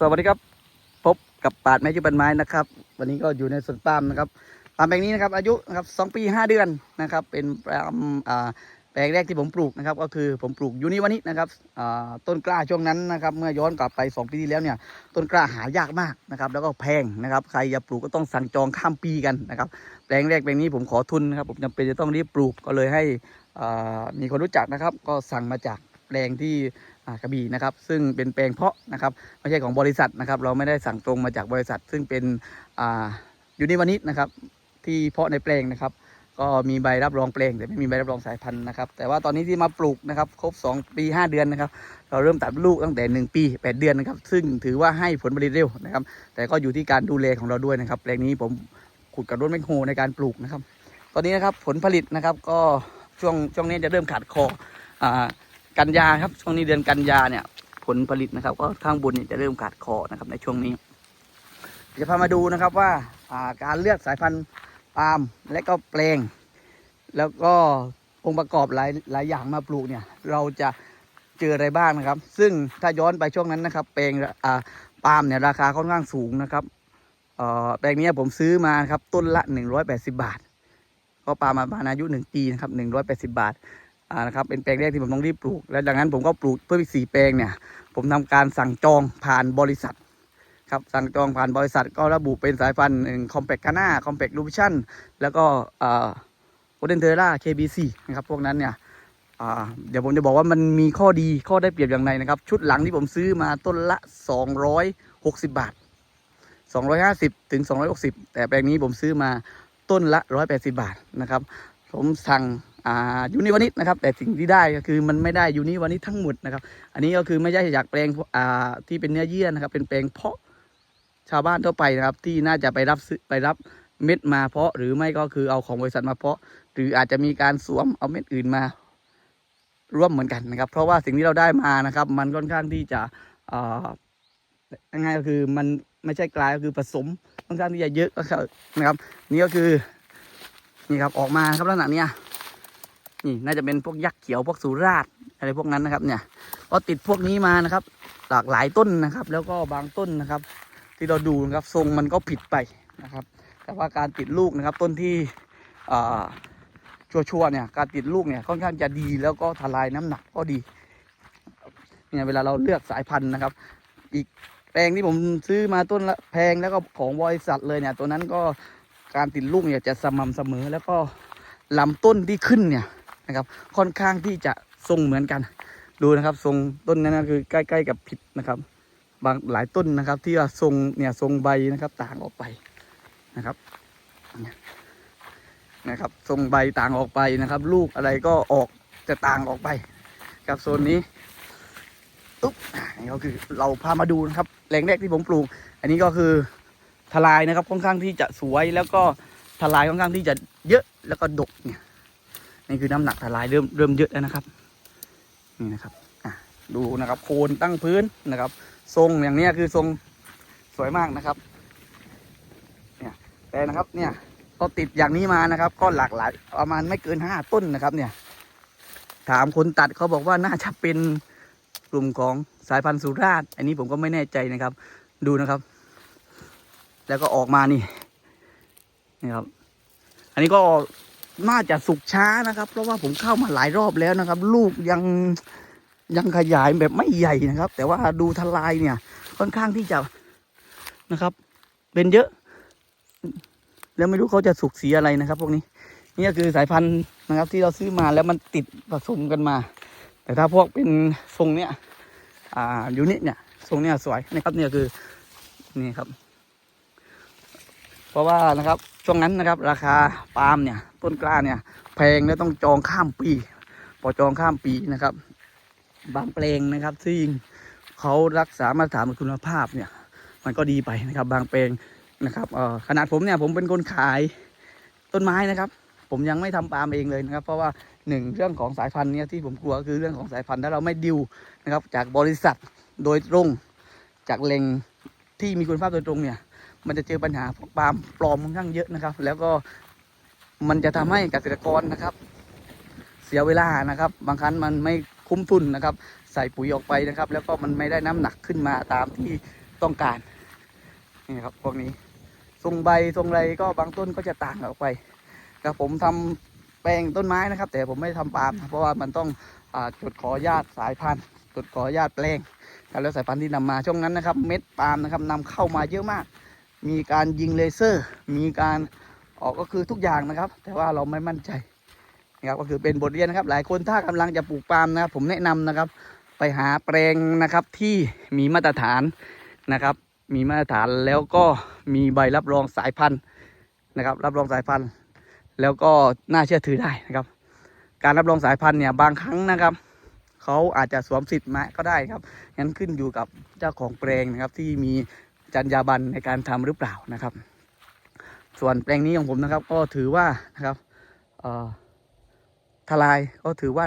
สวัสดีครับ พบกับปาดไม้ยืบันไม้นะครับ วันนี้ก็อยู่ในสวนปาล์มนะครับปาล์มแปลงนี้นะครับอายุนะครับสองปีห้าเดือนนะครับ เป็นปาล์มอ่าแปลงแรกที่ผมปลูกนะครับ ก็คือผมปลูกยูนิวันนี้นะครับอ่าต้นกล้าช่วงนั้นนะครับ เมื่อย้อนกลับไป 2 ปีที่แล้วเนี่ยต้นกล้าหายากมากนะครับ แล้วก็แพงนะครับ ใครจะปลูกก็ต้องสั่งจองข้ามปีกันนะครับ แปลงแรกแปลงนี้ผมขอทุนนะครับ ผมจำเป็นจะต้องรีบปลูกก็เลยให้อ่ามีคนรู้จักนะครับ ก็สั่งมาจากแปลงที่ กระบี่นะครับ ซึ่งเป็นแปลงเพาะนะครับไม่ใช่ของบริษัทนะครับ เราไม่ได้สั่งตรงมาจากบริษัท ซึ่งเป็นอ่ายูนิวานิชนะครับ ที่เพาะในแปลงนะครับ ก็มีใบรับรองแปลงแต่ไม่มีใบรับรองสายพันธุ์นะครับ แต่ว่าตอนนี้ที่มาปลูกนะครับครบ 2 ปี 5 เดือนนะครับ เราเริ่มตัดลูกตั้งแต่ 1 ปี 8 เดือนนะครับ ซึ่งถือว่าให้ผลผลิตเร็วนะครับ แต่ก็อยู่ที่การดูแลของเราด้วยนะครับ แปลงนี้ผมขุดกับรถแมคโฮในการปลูกนะครับ ตอนนี้นะครับผลผลิตนะครับก็ช่วงช่วงนี้จะเริ่มขาดคออ่า กันยาครับ ช่วงนี้เดือนกันยาเนี่ย ผลผลิตนะครับ ก็ข้างบนนี่จะเริ่มขาดคอนะครับ ในช่วงนี้ จะพามาดูนะครับว่าาการเลือกสายพันธุ์ปาล์มและก็แปลง แล้วก็องค์ประกอบหลายหลายอย่างมาปลูกเนี่ย เราจะเจออะไรบ้างนะครับ ซึ่งถ้าย้อนไปช่วงนั้นนะครับ แปลงอ่าปาล์มเนี่ยราคาค่อนข้างสูงนะครับเออแปลงนี้ผมซื้อมาครับต้นละ 180 บาท ก็ปาล์มมาประมาณอายุ 1 ปีนะครับ180 บาท อ่านะครับเป็นแปลงแรกที่ผมต้องรีบปลูก และดังนั้นผมก็ปลูกเพิ่มอีกสี่แปลงเนี่ย ผมทำการสั่งจองผ่านบริษัทครับสั่งจองผ่านบริษัทก็ระบุเป็นสายพันธุ์คอมแพกคาน่าคอมแพคลูบิชั่นแล้วก็โอเดนเทอร่า KBC นะครับพวกนั้นเนี่ยอ่าเดี๋ยวผมจะบอกว่ามันมีข้อดีข้อได้เปรียบอย่างไรนะครับ ชุดหลังที่ผมซื้อมาต้นละ 260 บาท 250 ถึง 260 แต่แปลงนี้ผมซื้อมาต้นละ 180 บาทนะครับ ผมสั่ง อ่ายูนิวานิชนะครับ แต่สิ่งที่ได้ก็คือมันไม่ได้ยูนิวานิชทั้งหมดนะครับ อันนี้ก็คือไม่ใช่จากแปลงอ่าที่เป็นเนื้อเยื่อนะครับ เป็นแปลงเพาะชาวบ้านทั่วไปนะครับ ที่น่าจะไปรับซื้อไปรับเม็ดมาเพาะ หรือไม่ก็คือเอาของบริษัทมาเพาะ หรืออาจจะมีการสวมเอาเม็ดอื่นมา ร่วมเหมือนกันนะครับ เพราะว่าสิ่งที่เราได้มานะครับ มันค่อนข้างที่จะอ่าง่ายๆก็คือมันไม่ใช่กลายก็คือผสมค่อนข้างที่จะเยอะนะครับ นี่ก็คือนี่ครับออกมาครับลักษณะเนี้ย นี่น่าจะเป็นพวกยักษ์เขียวพวกสุราษฎร์อะไรพวกนั้นนะครับ เนี่ย ก็ติดพวกนี้มานะครับ หลากหลายต้นนะครับ แล้วก็บางต้นนะครับ ที่เราดูนะครับทรงมันก็ผิดไปนะครับ แต่ว่าการติดลูกนะครับ ต้นที่ชัวร์ๆเนี่ยการติดลูกเนี่ยค่อนข้างจะดีแล้วก็ทลายน้ำหนักก็ดีเนี่ยเวลาเราเลือกสายพันธุ์นะครับ อีกแปลงที่ผมซื้อมาต้นละแพงแล้วก็ของบริษัทเลยเนี่ย ตัวนั้นก็การติดลูกเนี่ยจะสม่ำเสมอแล้วก็ลำต้นที่ขึ้นเนี่ย นะครับ ค่อนข้างที่จะทรงเหมือนกัน ดูนะครับ ทรงต้นนั้นคือใกล้ ๆ กับผิดนะครับ บางหลายต้นนะครับ ที่ว่าทรงเนี่ยทรงใบนะครับ ต่างออกไปนะครับนะครับ ทรงใบต่างออกไปนะครับ ลูกอะไรก็ออกจะต่างออกไปครับโซนนี้อุ๊บอ่านี่ก็คือเราพามาดูนะครับแหล่งแรกที่ผมปลูก อันนี้ก็คือทลายนะครับค่อนข้างที่จะสวยแล้วก็ทลายค่อนข้างที่จะเยอะแล้วก็ดกเนี่ย นี่คือน้ำหนักทลายเริ่มเริ่มเยอะแล้วนะครับนี่นะครับอะดูนะครับโคนตั้งพื้นนะครับ ทรงอย่างเนี้ยคือทรงสวยมากนะครับเนี่ยแต่นะครับเนี่ยก็ติดอย่างนี้มานะครับ ก็หลากหลายประมาณไม่เกินห้าต้นนะครับ เนี่ย ถามคนตัดเขาบอกว่าน่าจะเป็นกลุ่มของสายพันธุ์สุราษฎร์อันนี้ผมก็ไม่แน่ใจนะครับ ดูนะครับ แล้วก็ออกมานี่นี่ครับ อันนี้ก็ น่าจะสุกช้านะครับ เพราะว่าผมเข้ามาหลายรอบแล้วนะครับ ลูกยังยังขยายแบบไม่ใหญ่นะครับ แต่ว่าดูทลายเนี่ย ค่อนข้างที่จะนะครับ เป็นเยอะ แล้วไม่รู้เขาจะสุกสีอะไรนะครับ พวกนี้ นี่ก็คือสายพันธุ์นะครับ ที่เราซื้อมาแล้วมันติดผสมกันมา แต่ถ้าพวกเป็นทรงเนี้ยอ่ายูนิตเนี่ยทรงเนี้ยสวยนะครับเนี่ยคือนี่ครับ ราะว่านะครับช่วงนั้นนะครับ ราคาปาล์มเนี่ยต้นกล้าเนี่ยแพงแล้วต้องจองข้ามปี พอจองข้ามปีนะครับ บางแปลงนะครับ ซึ่งเขารักษามาตรฐานคุณภาพเนี่ย มันก็ดีไปนะครับ บางแปลงนะครับออขนาดผมเนี่ยผมเป็นคนขายต้นไม้นะครับ ผมยังไม่ทำปาล์มเองเลยนะครับ เพราะว่าหนึ่งเรื่องของสายพันธุ์เนี่ยที่ผมกลัวคือเรื่องของสายพันธุ์ถ้าเราไม่ดิวนะครับ จากบริษัทโดยตรงจากแหล่งที่มีคุณภาพโดยตรงเนี่ย มันจะเจอปัญหาพวกปาล์มปลอมค่อนข้างเยอะนะครับ แล้วก็มันจะทำให้เกษตรกรนะครับ เสียเวลานะครับ บางครั้งมันไม่คุ้มทุนนะครับ ใส่ปุ๋ยออกไปนะครับ แล้วก็มันไม่ได้น้ำหนักขึ้นมาตามที่ต้องการนี่ครับพวกนี้ทรงใบทรงไรก็บางต้นก็จะต่างออกไปครับผมทำแปลงต้นไม้นะครับ แต่ผมไม่ได้ทำปาล์มเพราะว่ามันต้องอจดขออนุญาตสายพันธุ์จดขออนุญาตแปลงแล้วสายพันธุ์ที่นำมาช่วงนั้นนะครับ เม็ดปาล์มนะครับนำเข้ามาเยอะมาก มีการยิงเลเซอร์ มีการออกก็คือทุกอย่างนะครับ แต่ว่าเราไม่มั่นใจนะครับก็คือเป็นบทเรียนนะครับ หลายคนถ้ากำลังจะปลูกปาล์มนะครับ ผมแนะนำนะครับ ไปหาแปลงนะครับที่มีมาตรฐานนะครับ มีมาตรฐานแล้วก็มีใบรับรองสายพันธุ์นะครับ รับรองสายพันธุ์ แล้วก็น่าเชื่อถือได้นะครับ การรับรองสายพันธุ์เนี่ยบางครั้งนะครับเขาอาจจะสวมสิทธิ์มาก็ได้ครับงั้นขึ้นอยู่กับเจ้าของแปลงนะครับที่มี จรรยาบรรณในการทำหรือเปล่านะครับ ส่วนแปลงนี้ของผมนะครับ ก็ถือว่านะครับทลายก็ถือว่า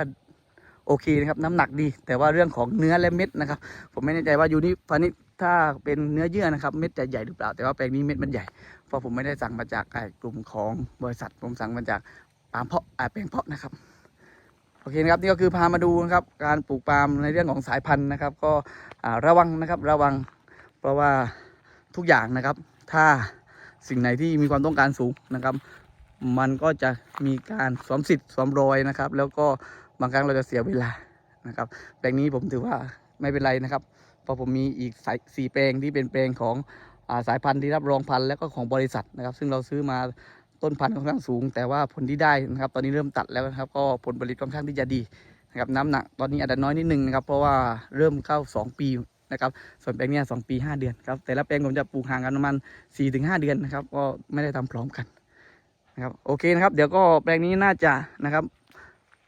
โอเคนะครับ น้ำหนักดี แต่ว่าเรื่องของเนื้อและเม็ดนะครับ ผมไม่แน่ใจว่ายูนิพานิชถ้าเป็นเนื้อเยื่อนะครับเม็ดจะใหญ่หรือเปล่า แต่ว่าแปลงนี้เม็ดมันใหญ่ เพราะผมไม่ได้สั่งมาจากกลุ่มของบริษัท ผมสั่งมาจากปาล์มเพาะแปลงเพาะนะครับโอเคนะครับนี่ก็คือพามาดูนะครับการปลูกปาล์มในเรื่องของสายพันธุ์นะครับ ก็ระวังนะครับระวัง เพราะว่า ทุกอย่างนะครับ ถ้าสิ่งไหนที่มีความต้องการสูงนะครับ มันก็จะมีการสวมสิทธิ์สวมรอยนะครับ แล้วก็บางครั้งเราจะเสียเวลานะครับ แปลงนี้ผมถือว่าไม่เป็นไรนะครับ เพราะผมมีอีกสายสี่แปลงที่เป็นแปลงของอาสายพันธุ์ที่รับรองพันธุ์แล้วก็ของบริษัทนะครับ ซึ่งเราซื้อมาต้นพันธุ์ค่อนข้างสูง แต่ว่าผลที่ได้นะครับ ตอนนี้เริ่มตัดแล้วนะครับ ก็ผลผลิตค่อนข้างที่จะดีนะครับ น้ำหนักตอนนี้อาจจะน้อยนิดนึงนะครับ เพราะว่าเริ่มเข้า 2 ปี นะครับส่วนแปลงเนี้ยสองปี 5 เดือนครับแต่ละแปลงผมจะปลูกห่างกันประมาณ4-5 เดือนนะครับก็ไม่ได้ทำพร้อมกันนะครับโอเคนะครับเดี๋ยวก็แปลงนี้น่าจะนะครับ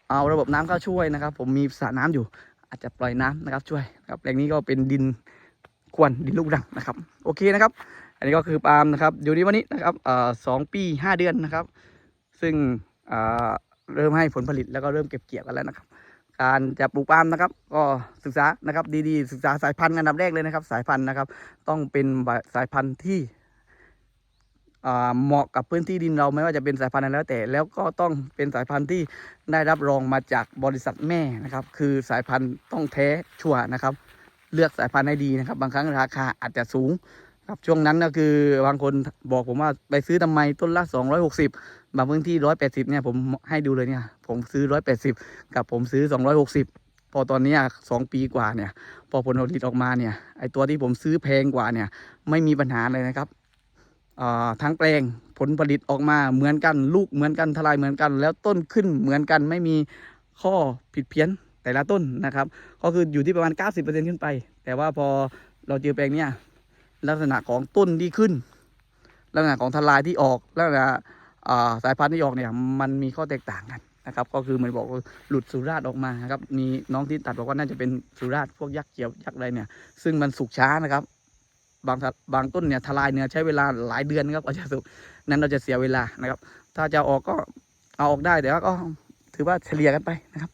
เอาระบบน้ำเข้าช่วยนะครับ ผมมีสระน้ำอยู่ อาจจะปล่อยน้ำนะครับช่วยนะครับแปลงนี้ก็เป็นดินควนดินลูกรังนะครับโอเคนะครับ อันนี้ก็คือปาล์มนะครับอยู่ที่วันนี้นะครับสองปีห้าเดือนนะครับ ซึ่งเริ่มให้ผลผลิตแล้วก็เริ่มเก็บเกี่ยวกันแล้วนะครับ การจะปลูกปาล์มนะครับ ก็ศึกษานะครับดีๆ ศึกษาสายพันธุ์อันดับแรกเลยนะครับ สายพันธุ์นะครับ ต้องเป็นสายพันธุ์ที่เหมาะกับพื้นที่ดินเราไม่ว่าจะเป็นสายพันธุ์อะไรแล้วแต่แล้วก็ต้องเป็นสายพันธุ์ที่ได้รับรองมาจากบริษัทแม่นะครับ คือสายพันธุ์ต้องแท้ชัวนะครับ เลือกสายพันธุ์ให้ดีนะครับ บางครั้งราคาอาจจะสูงครับช่วงนั้นก็คือบางคนบอกผมว่าไปซื้อทำไมต้นละ 260 บางพื้นที่180เนี่ยผมให้ดูเลยเนี่ยผมซื้อ180กับผมซื้อ260พอตอนนี้สองปีกว่าเนี่ย พอผลผลิตออกมาเนี่ยไอตัวที่ผมซื้อแพงกว่าเนี่ย ไม่มีปัญหาเลยนะครับอ่าทั้งแปลงผลผลิตออกมาเหมือนกันลูกเหมือนกันทลายเหมือนกัน แล้วต้นขึ้นเหมือนกันไม่มีข้อผิดเพี้ยนแต่ละต้นนะครับ ก็คืออยู่ที่ประมาณ 90%ขึ้นไป แต่ว่าพอเราเจอแปลงเนี่ยลักษณะของต้นที่ขึ้น ลักษณะของทลายที่ออกลักษณะ สายพันธุ์ที่ออกเนี่ยมันมีข้อแตกต่างกันนะครับ ก็คือเหมือนบอกหลุดสุราษฎร์ออกมาครับมีน้องที่ตัดบอกว่าน่าจะเป็นสุราษฎร์พวกยักษ์เขียวยักษ์อะไรเนี่ย ซึ่งมันสุกช้านะครับ บางบางต้นเนี่ยทลายเนี่ยใช้เวลาหลายเดือนครับกว่าจะสุกนั้นเราจะเสียเวลานะครับ ถ้าจะออกก็เอาออกได้แต่ว่าก็ถือว่าเฉลี่ยกันไปนะครับ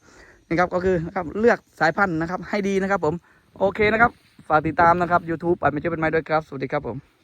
นี่ครับก็คือนะครับเลือกสายพันธุ์นะครับให้ดีนะครับ ผมโอเคนะครับ ฝากติดตามนะครับ YouTube ปัดไม่เชื่อเป็นไม้ด้วยครับ สวัสดีครับผม